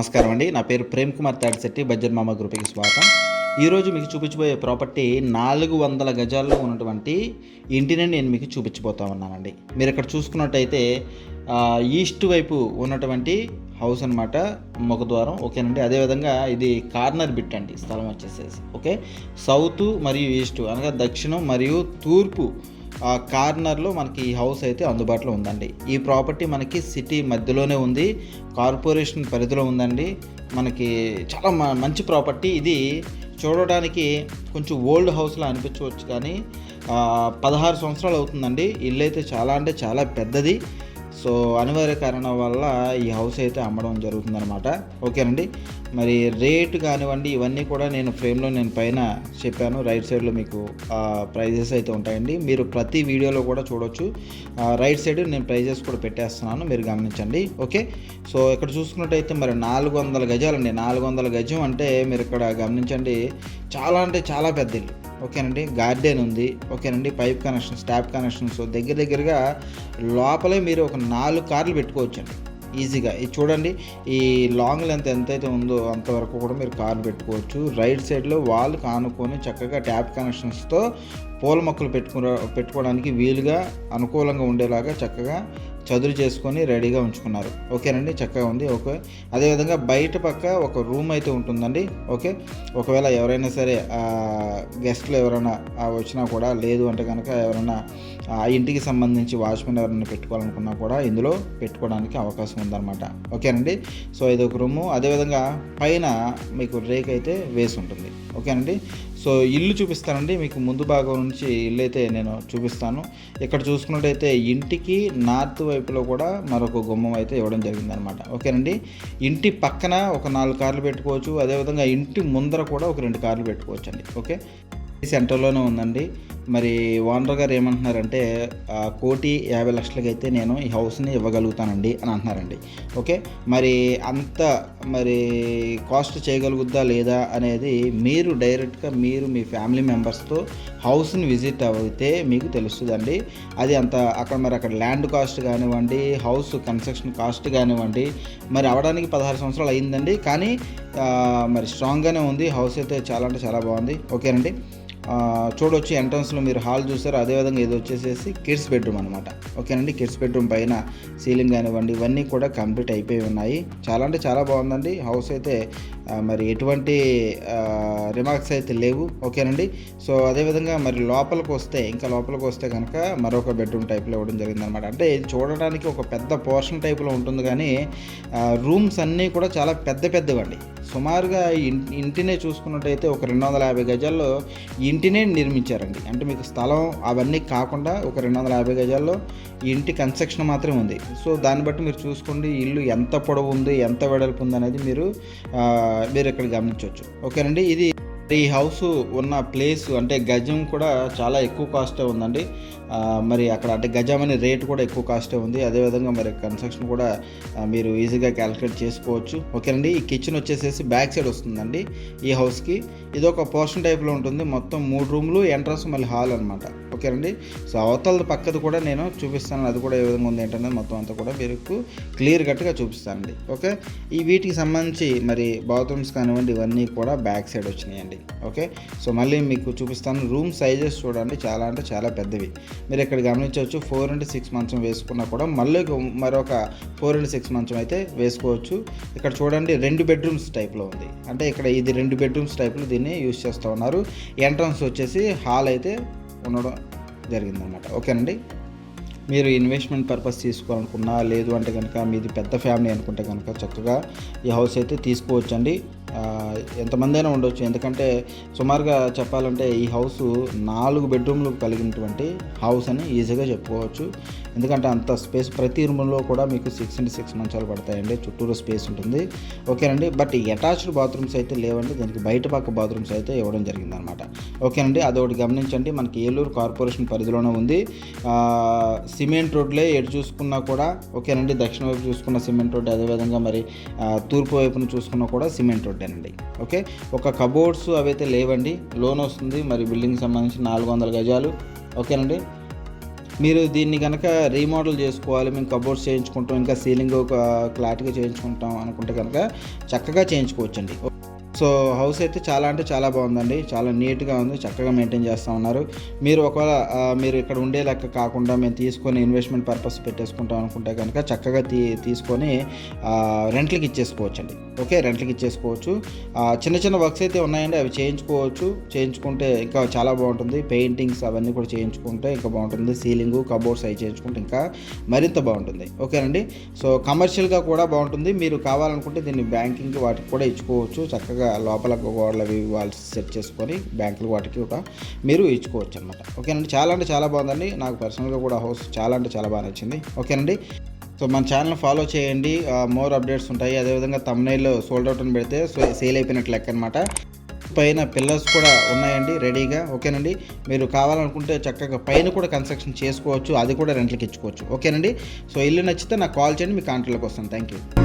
నమస్కారం అండి. నా పేరు ప్రేమ్ కుమార్ తాడిశెట్టి బడ్జెట్ మామ గ్రూప్కి స్వాగతం. ఈరోజు మీకు చూపించబోయే ప్రాపర్టీ నాలుగు వందల గజాల్లో ఉన్నటువంటి ఇంటిని నేను మీకు చూపించబోతా ఉన్నానండి. మీరు ఇక్కడ చూసుకున్నట్టయితే ఈస్ట్ వైపు ఉన్నటువంటి హౌస్ అనమాట ముఖద్వారం ఓకేనండి? అదేవిధంగా ఇది కార్నర్ బిట్ అండి స్థలం వచ్చేసేసి ఓకే? సౌత్ మరియు ఈస్ట్ అనగా దక్షిణం మరియు తూర్పు కార్నర్లో మనకి ఈ హౌస్ అయితే అందుబాటులో ఉందండి. ఈ ప్రాపర్టీ మనకి సిటీ మధ్యలోనే ఉంది. కార్పొరేషన్ పరిధిలో ఉందండి. మనకి చాలా మ- మంచి ప్రాపర్టీ. ఇది చూడడానికి కొంచెం ఓల్డ్ హౌస్లా అనిపించవచ్చు కానీ పదహారు సంవత్సరాలు అవుతుందండి. ఇల్లు అయితే చాలా అంటే చాలా పెద్దది. సో అనివార్య కారణం వల్ల ఈ హౌస్ అయితే అమ్మడం జరుగుతుందన్నమాట. ఓకేనండి? మరి రేట్ కానివ్వండి ఇవన్నీ కూడా నేను ఫ్రేమ్లో నేను పైన చెప్పాను. రైట్ సైడ్లో మీకు ప్రైజెస్ అయితే ఉంటాయండి. మీరు ప్రతి వీడియోలో కూడా చూడొచ్చు. రైట్ సైడ్ నేను ప్రైజెస్ కూడా పెట్టేస్తున్నాను. మీరు గమనించండి. ఓకే? సో ఇక్కడ చూసుకున్నట్టయితే మరి నాలుగు వందల గజాలండి. నాలుగు వందల గజం అంటే మీరు ఇక్కడ గమనించండి. చాలా అంటే చాలా పెద్ద ఇల్లు. ఓకేనండి గార్డెన్ ఉంది. ఓకేనండి పైప్ కనెక్షన్స్ ట్యాప్ కనెక్షన్స్ దగ్గర దగ్గరగా లోపలే మీరు ఒక నాలుగు కార్లు పెట్టుకోవచ్చండి. ఈజీగా. ఇది చూడండి ఈ లాంగ్ లెంత్ ఎంతైతే ఉందో అంతవరకు కూడా మీరు కార్ పెట్టుకోవచ్చు. రైట్ సైడ్లో వాల్ కానుకొని చక్కగా ట్యాప్ కనెక్షన్స్తో పూల మొక్కలు పెట్టుకున్న పెట్టుకోవడానికి వీలుగా అనుకూలంగా ఉండేలాగా చక్కగా చదురు చేసుకొని రెడీగా ఉంచుకున్నారు. ఓకేనండి చక్కగా ఉంది. ఓకే. అదేవిధంగా బయట పక్క ఒక రూమ్ అయితే ఉంటుందండి. ఓకే. ఒకవేళ ఎవరైనా సరే గెస్ట్లు ఎవరైనా వచ్చినా కూడా లేదు అంటే కనుక ఎవరైనా ఆ ఇంటికి సంబంధించి వాచ్మెన్ ఎవరైనా పెట్టుకోవాలనుకున్నా కూడా ఇందులో పెట్టుకోవడానికి అవకాశం ఉందన్నమాట. ఓకేనండి సో ఇది ఒక రూము. అదేవిధంగా పైన మీకు రేక్ అయితే వేసి ఉంటుంది. ఓకేనండి సో ఇల్లు చూపిస్తానండి. మీకు ముందు భాగం నుంచి ఇల్లు అయితే నేను చూపిస్తాను. ఇక్కడ చూసుకున్నట్టయితే ఇంటికి నార్త్ వైపులో కూడా మరొక గుమ్మం అయితే ఇవ్వడం జరిగిందనమాట. ఓకేనండి? ఇంటి పక్కన ఒక నాలుగు కార్లు పెట్టుకోవచ్చు. అదేవిధంగా ఇంటి ముందర కూడా ఒక రెండు కార్లు పెట్టుకోవచ్చు అండి ఓకే సెంటర్లోనే ఉందండి. మరి ఓనర్ గారు ఏమంటున్నారంటే కోటి యాభై లక్షలకి అయితే నేను ఈ హౌస్ని ఇవ్వగలుగుతానండి అని అంటున్నారండి. ఓకే? మరి అంత మరి కాస్ట్ చేయగలుగుద్దా లేదా అనేది మీరు డైరెక్ట్గా మీరు మీ ఫ్యామిలీ మెంబర్స్తో హౌస్ని విజిట్ అయితే మీకు తెలుస్తుందండి. అది అంత అక్కడ మరి అక్కడ ల్యాండ్ కాస్ట్ కానివ్వండి హౌస్ కన్స్ట్రక్షన్ కాస్ట్ కానివ్వండి మరి అవడానికి పదహారు సంవత్సరాలు అయిందండి. కానీ మరి స్ట్రాంగ్గానే ఉంది. హౌస్ అయితే చాలా అంటే చాలా బాగుంది. ఓకేనండి? చూడొచ్చు ఎంట్రన్స్లో మీరు హాల్ చూస్తారు అదేవిధంగా ఇది వచ్చేసేసి కిడ్స్ బెడ్రూమ్ అనమాట ఓకేనండి? కిడ్స్ బెడ్రూమ్ పైన సీలింగ్ కానివ్వండి ఇవన్నీ కూడా కంప్లీట్ అయిపోయి ఉన్నాయి. చాలా అంటే చాలా బాగుందండి. హౌస్ అయితే మరి ఎటువంటి రిమార్క్స్ అయితే లేవు. ఓకేనండి? సో అదేవిధంగా మరి లోపలికి వస్తే ఇంకా లోపలికి వస్తే కనుక మరొక బెడ్రూమ్ టైప్లో ఇవ్వడం జరిగిందనమాట అంటే ఇది చూడడానికి ఒక పెద్ద పోర్షన్ టైప్లో ఉంటుంది కానీ రూమ్స్ అన్నీ కూడా చాలా పెద్ద పెద్దవండి. సుమారుగా ఇంటినే చూసుకున్నట్టయితే ఒక రెండు వందల యాభై గజాల్లో ఇంటినే నిర్మించారండి. అంటే మీకు స్థలం అవన్నీ కాకుండా ఒక రెండు వందల యాభై గజాల్లో ఇంటి కన్స్ట్రక్షన్ మాత్రమే ఉంది. సో దాన్ని బట్టి మీరు చూసుకోండి ఇల్లు ఎంత పొడవు ఉంది ఎంత వెడల్పు ఉంది అనేది మీరు మీరు ఇక్కడ గమనించవచ్చు. ఓకేనండి ఇది ఈ హౌస్ ఉన్న ప్లేస్ అంటే గజం కూడా చాలా ఎక్కువ కాస్టే ఉందండి. మరి అక్కడ అంటే గజం అనే రేట్ కూడా ఎక్కువ కాస్టే ఉంది. అదేవిధంగా మరి కన్స్ట్రక్షన్ కూడా మీరు ఈజీగా క్యాలిక్యులేట్ చేసుకోవచ్చు. ఓకేనండి ఈ కిచెన్ వచ్చేసేసి బ్యాక్ సైడ్ వస్తుందండి ఈ హౌస్కి ఇది ఒక పోర్షన్ టైప్లో ఉంటుంది. మొత్తం మూడు రూమ్లు ఎంట్రన్స్ మళ్ళీ హాల్ అనమాట ఓకేనండి. సో అవతల పక్కది కూడా నేను చూపిస్తాను. అది కూడా ఏ విధంగా ఉంది ఏంటనేది మొత్తం అంతా కూడా మీకు క్లియర్ కట్గా చూపిస్తానండి. ఓకే? ఈ వీటికి సంబంధించి మరి బాత్రూమ్స్ కానివ్వండి ఇవన్నీ కూడా బ్యాక్ సైడ్ వచ్చినాయండి. ఓకే? సో మళ్ళీ మీకు చూపిస్తాను. రూమ్ సైజెస్ చూడండి. చాలా అంటే చాలా పెద్దవి. మీరు ఇక్కడ గమనించవచ్చు ఫోర్ అండ్ సిక్స్ మంచం వేసుకున్నా కూడా మళ్ళీ ఒక- మరొక ఫోర్ అండ్ సిక్స్ మంచం అయితే వేసుకోవచ్చు. ఇక్కడ చూడండి రెండు బెడ్రూమ్స్ టైప్లో ఉంది. అంటే ఇక్కడ ఇది రెండు బెడ్రూమ్స్ టైప్లో దీన్ని యూస్ చేస్తూ ఉన్నారు. ఎంట్రన్స్ వచ్చేసి హాల్ అయితే ఉండడం జరిగిందనమాట ఓకేనండి? మీరు ఇన్వెస్ట్మెంట్ పర్పస్ తీసుకోవాలనుకున్నా లేదు అంటే కనుక మీది పెద్ద ఫ్యామిలీ అనుకుంటే కనుక చక్కగా ఈ హౌస్ అయితే తీసుకోవచ్చండి. ఎంతమంది అయినా ఉండొచ్చు. ఎందుకంటే సుమారుగా చెప్పాలంటే ఈ హౌస్ నాలుగు బెడ్రూమ్లు కలిగినటువంటి హౌస్ అని ఈజీగా చెప్పుకోవచ్చు. ఎందుకంటే అంత స్పేస్ ప్రతి రూమ్లో కూడా మీకు సిక్స్ అండ్ సిక్స్ మంచాలు పడతాయండి. చుట్టూరు స్పేస్ ఉంటుంది. ఓకేనండి. బట్ అటాచ్డ్ బాత్రూమ్స్ అయితే లేవండి. దీనికి బయట పక్క బాత్రూమ్స్ అయితే ఇవ్వడం జరిగిందనమాట. ఓకేనండి. అదొకటి గమనించండి. మనకి ఏలూరు కార్పొరేషన్ పరిధిలోనే ఉంది. సిమెంట్ రోడ్లే ఎటు చూసుకున్నా కూడా ఓకేనండి దక్షిణ వైపు చూసుకున్న సిమెంట్ రోడ్ అదేవిధంగా మరి తూర్పు వైపున చూసుకున్నా కూడా సిమెంట్ రోడ్డేనండి ఓకే? ఒక కబోర్డ్స్ అవైతే లేవండి. లోన్ వస్తుంది. మరి బిల్డింగ్ సంబంధించి నాలుగు వందల గజాలు. ఓకేనండి? మీరు దీన్ని కనుక రీమోడల్ చేసుకోవాలి. మేము కబోర్డ్స్ చేయించుకుంటాం. ఇంకా సీలింగ్ ఒక క్లాట్గా చేయించుకుంటాం అనుకుంటే కనుక చక్కగా చేయించుకోవచ్చండి. సో హౌస్ అయితే చాలా అంటే చాలా బాగుందండి. చాలా నీట్గా ఉంది. చక్కగా మెయింటైన్ చేస్తూ ఉన్నారు. మీరు ఒకవేళ మీరు ఇక్కడ ఉండే లెక్క కాకుండా మేము తీసుకొని ఇన్వెస్ట్మెంట్ పర్పస్ పెట్టేసుకుంటాం అనుకుంటే కనుక చక్కగా తీ తీసుకొని రెంట్లకి రెంట్లకి ఇచ్చేసుకోవచ్చండి. ఓకే? రెంట్లకి ఇచ్చేసుకోవచ్చు. చిన్న చిన్న వర్క్స్ అయితే ఉన్నాయండి. అవి చేయించుకోవచ్చు. చేయించుకుంటే ఇంకా చాలా బాగుంటుంది. పెయింటింగ్స్ అవన్నీ కూడా చేయించుకుంటే ఇంకా బాగుంటుంది. సీలింగ్ కబోర్డ్స్ అవి చేయించుకుంటే ఇంకా మరింత బాగుంటుంది. ఓకేనండి? సో కమర్షియల్గా కూడా బాగుంటుంది. మీరు కావాలనుకుంటే దీన్ని బ్యాంకింగ్ వాటికి కూడా ఇచ్చుకోవచ్చు. చక్కగా లోపల గోడలు అవి వాళ్ళు సెట్ చేసుకొని బ్యాంకులు వాటికి ఒక మీరు ఇచ్చుకోవచ్చు అనమాట ఓకేనండి చాలా అంటే చాలా బాగుందండి. నాకు పర్సనల్గా కూడా హౌస్ చాలా అంటే చాలా బాగా నచ్చింది. ఓకేనండి సో మన ఛానల్ ఫాలో చేయండి. మోర్ అప్డేట్స్ ఉంటాయి. అదేవిధంగా తమ్నైల్లో సోల్డ్ అవుట్ అని పెడితే సేల్ అయిపోయినట్లు లెక్క అనమాట పైన పిల్లర్స్ కూడా ఉన్నాయండి రెడీగా ఓకేనండి మీరు కావాలనుకుంటే చక్కగా పైన కూడా కన్స్ట్రక్షన్ చేసుకోవచ్చు. అది కూడా రెంట్లకి ఇచ్చుకోవచ్చు. ఓకేనండి సో ఇల్లు నచ్చితే నాకు కాల్ చేయండి. మీ కాంటాక్ట్లోకి వస్తాను. Thank you